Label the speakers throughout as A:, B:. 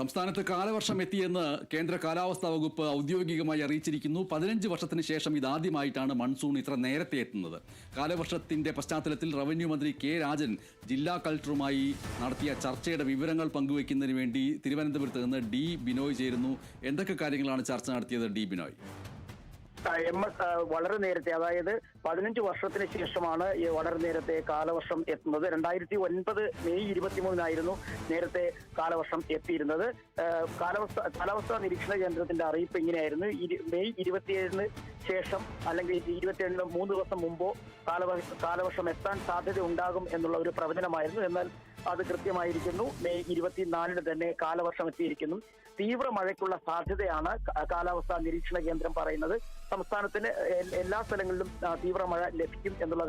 A: സംസ്ഥാനത്ത് കാലവർഷം എത്തിയെന്ന് കേന്ദ്ര കാലാവസ്ഥാ വകുപ്പ് ഔദ്യോഗികമായി അറിയിച്ചിരിക്കുന്നു. പതിനഞ്ച് വർഷത്തിന് ശേഷം ഇതാദ്യമായിട്ടാണ് മൺസൂൺ ഇത്ര നേരത്തെ എത്തുന്നത്. കാലവർഷത്തിന്റെ പശ്ചാത്തലത്തിൽ റവന്യൂ മന്ത്രി കെ രാജൻ ജില്ലാ കളക്ടറുമായി നടത്തിയ ചർച്ചയുടെ വിവരങ്ങൾ പങ്കുവയ്ക്കുന്നതിന് വേണ്ടി തിരുവനന്തപുരത്ത് നിന്ന് ഡി ബിനോയ് ചേരുന്നു. എന്തൊക്കെ കാര്യങ്ങളാണ് ചർച്ച നടത്തിയത് ഡി ബിനോയ്?
B: എം എസ് വളരെ നേരത്തെ അതായത് പതിനഞ്ച് വർഷത്തിന് ശേഷമാണ് ഈ വളരെ നേരത്തെ കാലവർഷം എത്തുന്നത്. രണ്ടായിരത്തി ഒൻപത് മെയ് ഇരുപത്തിമൂന്നിനായിരുന്നു നേരത്തെ കാലവർഷം എത്തിയിരുന്നത്. കാലാവസ്ഥ കാലാവസ്ഥാ നിരീക്ഷണ കേന്ദ്രത്തിന്റെ അറിയിപ്പ് ഇങ്ങനെയായിരുന്നു. മെയ് ഇരുപത്തിയേഴിന് ശേഷം അല്ലെങ്കിൽ ഇരുപത്തിയേഴിന് മൂന്ന് ദിവസം മുമ്പോ കാലവർഷം കാലവർഷം എത്താൻ സാധ്യത ഉണ്ടാകും എന്നുള്ള ഒരു പ്രവചനമായിരുന്നു. എന്നാൽ അത് കൃത്യമായിരിക്കുന്നു. മെയ് ഇരുപത്തിനാലിന് തന്നെ കാലവർഷം എത്തിയിരിക്കുന്നു. തീവ്ര മഴയ്ക്കുള്ള സാധ്യതയാണ് കാലാവസ്ഥാ നിരീക്ഷണ കേന്ദ്രം പറയുന്നത്. സംസ്ഥാനത്തിന് എല്ലാ സ്ഥലങ്ങളിലും തീവ്ര മഴ ലഭിക്കും എന്നുള്ള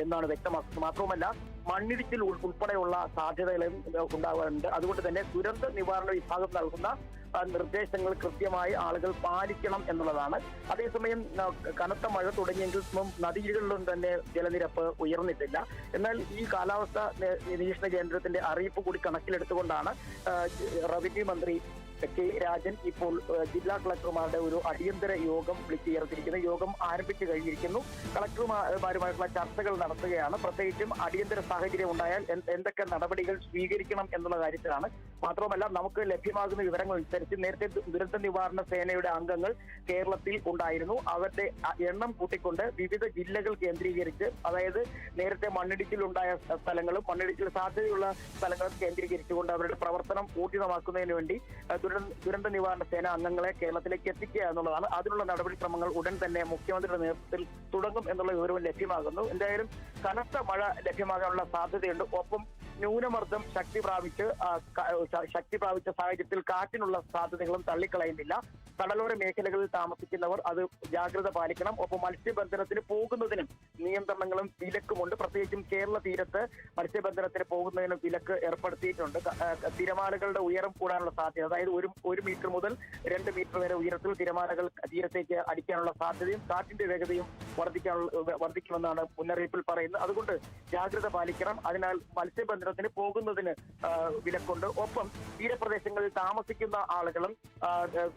B: എന്നാണ് വ്യക്തമാക്കുന്നത്. മാത്രവുമല്ല മണ്ണിടിച്ചിൽ ഉൾ- ഉൾപ്പെടെയുള്ള സാധ്യതകളും ഉണ്ടാകാറുണ്ട് അതുകൊണ്ട് തന്നെ ദുരന്ത നിവാരണ വിഭാഗം നൽകുന്ന നിർദ്ദേശങ്ങൾ കൃത്യമായി ആളുകൾ പാലിക്കണം എന്നുള്ളതാണ്. അതേസമയം കനത്ത മഴ തുടങ്ങിയെങ്കിൽ നദികളിലും തന്നെ ജലനിരപ്പ് ഉയർന്നിട്ടില്ല. എന്നാൽ ഈ കാലാവസ്ഥ നിരീക്ഷണ കേന്ദ്രത്തിന്റെ അറിയിപ്പ് കൂടി കണക്കിലെടുത്തുകൊണ്ടാണ് റവന്യൂ മന്ത്രി കെ രാജൻ ഇപ്പോൾ ജില്ലാ കളക്ടർമാരുടെ ഒരു അടിയന്തര യോഗം വിളിച്ചു ചേർത്തിരിക്കുന്നു. യോഗം ആരംഭിച്ചു കഴിഞ്ഞിരിക്കുന്നു. കളക്ടർമാരുമായിട്ടുള്ള ചർച്ചകൾ നടത്തുകയാണ്. പ്രത്യേകിച്ചും അടിയന്തര സാഹചര്യം ഉണ്ടായാൽ എന്തൊക്കെ നടപടികൾ സ്വീകരിക്കണം എന്നുള്ള കാര്യത്തിലാണ്. മാത്രമല്ല നമുക്ക് ലഭ്യമാകുന്ന വിവരങ്ങൾ അനുസരിച്ച് നേരത്തെ ദുരന്ത നിവാരണ സേനയുടെ അംഗങ്ങൾ കേരളത്തിൽ ഉണ്ടായിരുന്നു. അവരുടെ എണ്ണം കൂട്ടിക്കൊണ്ട് വിവിധ ജില്ലകൾ കേന്ദ്രീകരിച്ച് അതായത് നേരത്തെ മണ്ണിടിച്ചിലുണ്ടായ സ്ഥലങ്ങളും മണ്ണിടിച്ചിൽ സാധ്യതയുള്ള സ്ഥലങ്ങളും കേന്ദ്രീകരിച്ചുകൊണ്ട് അവരുടെ പ്രവർത്തനം ഊർജിതമാക്കുന്നതിന് വേണ്ടി ദുരന്ത നിവാരണ സേന അംഗങ്ങളെ കേരളത്തിലേക്ക് എത്തിക്കുക എന്നുള്ളതാണ്. അതിനുള്ള നടപടിക്രമങ്ങൾ ഉടൻ തന്നെ മുഖ്യമന്ത്രിയുടെ നേതൃത്വത്തിൽ തുടങ്ങും എന്നുള്ള വിവരവും ലഭ്യമാകുന്നു. എന്തായാലും കനത്ത മഴ ലഭ്യമാകാനുള്ള സാധ്യതയുണ്ട്. ഒപ്പം ന്യൂനമർദ്ദം ശക്തി പ്രാപിച്ച് ശക്തി പ്രാപിച്ച സാഹചര്യത്തിൽ കാറ്റിനുള്ള സാധ്യതകളും തള്ളിക്കളയുന്നില്ല. കടലോര മേഖലകളിൽ താമസിക്കുന്നവർ അത് ജാഗ്രത പാലിക്കണം. ഒപ്പം മത്സ്യബന്ധനത്തിന് പോകുന്നതിനും നിയന്ത്രണങ്ങളും വിലക്കുമുണ്ട്. പ്രത്യേകിച്ചും കേരള തീരത്ത് മത്സ്യബന്ധനത്തിന് പോകുന്നതിനും വിലക്ക് ഏർപ്പെടുത്തിയിട്ടുണ്ട്. തിരമാലകളുടെ ഉയരം കൂടാനുള്ള സാധ്യത അതായത് ഒരു ഒരു മീറ്റർ മുതൽ രണ്ട് മീറ്റർ വരെ ഉയരത്തിൽ തിരമാലകൾ തീരത്തേക്ക് അടിക്കാനുള്ള സാധ്യതയും കാറ്റിന്റെ വേഗതയും വർദ്ധിക്കാനുള്ള വർദ്ധിക്കുമെന്നാണ് മുന്നറിയിപ്പിൽ പറയുന്നത്. അതുകൊണ്ട് ജാഗ്രത പാലിക്കണം. അതിനാൽ മത്സ്യബന്ധനത്തിന് പോകുന്നതിന് വിലക്കുണ്ട്. ഒപ്പം തീരപ്രദേശങ്ങളിൽ താമസിക്കുന്ന ആളുകളും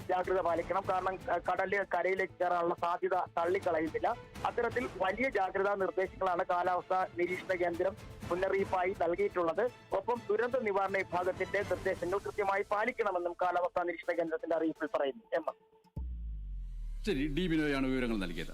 B: ജാഗ്രത പാലിക്കണം. കാരണം കടലിൽ കടൽ കരയിലേക്ക് കയറാനുള്ള സാധ്യത തള്ളിക്കളയുന്നില്ല. അത്തരത്തിൽ വലിയ ജാഗ്രതാ നിർദ്ദേശങ്ങളാണ് കാലാവസ്ഥാ നിരീക്ഷണ കേന്ദ്രം മുന്നറിയിപ്പായി നൽകിയിട്ടുള്ളത്. ഒപ്പം ദുരന്ത നിവാരണ വിഭാഗത്തിന്റെ നിർദ്ദേശങ്ങൾ കൃത്യമായി പാലിക്കണമെന്നും കാലാവസ്ഥാ നിരീക്ഷണ കേന്ദ്രത്തിന്റെ അറിയിപ്പിൽ പറയുന്നു. എം.
A: ശരി ഡി ബിനോയാണ് വിവരങ്ങൾ നൽകിയത്.